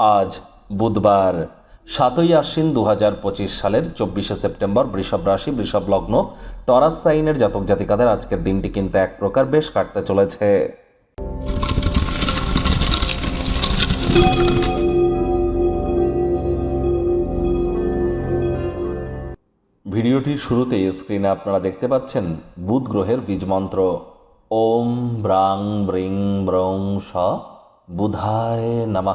আজ বুধবার সাতই আশ্বিন দু হাজার পঁচিশ সালের চব্বিশে সেপ্টেম্বর বৃষভ রাশি, বৃষভ লগ্ন, টরাস সাইনের জাতক জাতিকাদের আজকের দিনটি কিন্তু এক প্রকার বেশ কাটতে চলেছে। ভিডিওটির শুরুতেই স্ক্রিনে আপনারা দেখতে পাচ্ছেন বুধ গ্রহের বীজমন্ত্র ওম ব্রাং ব্রিং ব্রং স বুধায় নামা।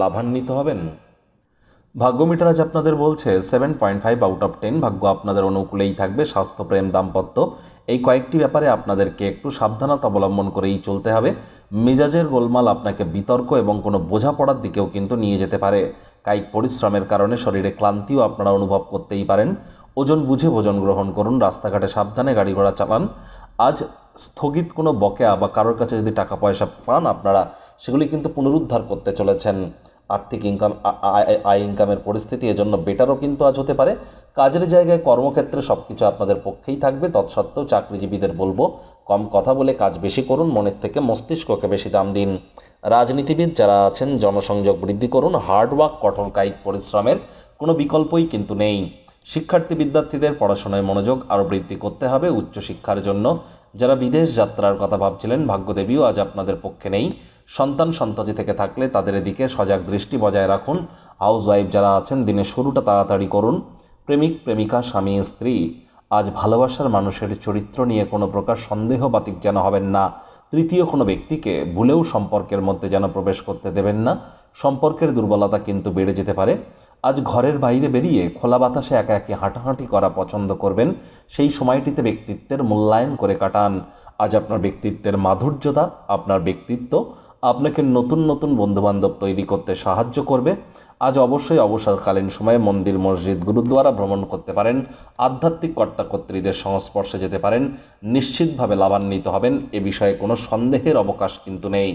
লাভান্বিত হবেন। ভাগ্যমিটার আজ আপনাদের বলছে seven point five out of ten ভাগ্য আপনাদের অনুকূলেই থাকবে স্বাস্থ্যপ্রেম দাম্পত্য। এই কয়েকটি ব্যাপারে আপনাদেরকে একটু সাবধানতা অবলম্বন করেই চলতে হবে। মেজাজের গোলমাল আপনাকে বিতর্ক এবং কোনো বোঝাপড়ার দিকেও কিন্তু নিয়ে যেতে পারে। কায়িক পরিশ্রমের কারণে শরীরে ক্লান্তিও আপনারা অনুভব করতেই পারেন। ওজন বুঝে ভোজন গ্রহণ করুন, রাস্তাঘাটে সাবধানে গাড়ি ঘোড়া চালান। আজ স্থগিত কোনো বকেয়া বা কারোর কাছে যদি টাকা পয়সা পান, আপনারা সেগুলি কিন্তু পুনরুদ্ধার করতে চলেছেন। আর্থিক ইনকাম আয় ইনকামের পরিস্থিতি এজন্য বেটারও কিন্তু আজ হতে পারে। কাজের জায়গায় কর্মক্ষেত্রে সব কিছু আপনাদের পক্ষেই থাকবে। তৎসত্ত্বেও চাকরিজীবীদের বলব, কম কথা বলে কাজ বেশি করুন, মনের থেকে মস্তিষ্ককে বেশি দাম দিন। রাজনীতিবিদ যারা আছেন, জনসংযোগ বৃদ্ধি করুন হার্ডওয়ার্ক কঠোর কায়িক পরিশ্রমের কোনো বিকল্পই কিন্তু নেই। শিক্ষার্থী বিদ্যার্থীদের পড়াশোনায় মনোযোগ আরও বৃদ্ধি করতে হবে উচ্চশিক্ষার জন্য। যারা বিদেশ যাত্রার কথা ভাবছিলেন, ভাগ্যদেবীও আজ আপনাদের পক্ষে নেই। সন্তান সন্ততি থেকে থাকলে তাদের এদিকে সজাগ দৃষ্টি বজায় রাখুন। হাউস ওয়াইফ যারা আছেন, দিনের শুরুটা তাড়াতাড়ি করুন। প্রেমিক, প্রেমিকা, স্বামী, স্ত্রী, আজ ভালোবাসার মানুষের চরিত্র নিয়ে কোনো প্রকার সন্দেহ বাতিক যেন হবেন না। তৃতীয় কোনো ব্যক্তিকে ভুলেও সম্পর্কের মধ্যে যেন প্রবেশ করতে দেবেন না। সম্পর্কের দুর্বলতা কিন্তু বেড়ে যেতে পারে। আজ ঘরের বাইরে বেরিয়ে খোলা বাতাসে একা একে হাঁটাহাঁটি করা পছন্দ করবেন। সেই সময়টিতে ব্যক্তিত্বের মূল্যায়ন করে কাটান। আজ আপনার ব্যক্তিত্বের মাধুর্যতা, আপনার ব্যক্তিত্ব আপনাকে নতুন নতুন বন্ধুবান্ধব তৈরি করতে সাহায্য করবে। আজ অবশ্যই অবসরকালীন সময়ে মন্দির, মসজিদ গুরুদ্বারা ভ্রমণ করতে পারেন। আধ্যাত্মিক কর্তাকর্ত্রীদের সংস্পর্শে যেতে পারেন। নিশ্চিতভাবে লাভান্বিত হবেন। এ বিষয়ে কোনো সন্দেহের অবকাশ কিন্তু নেই।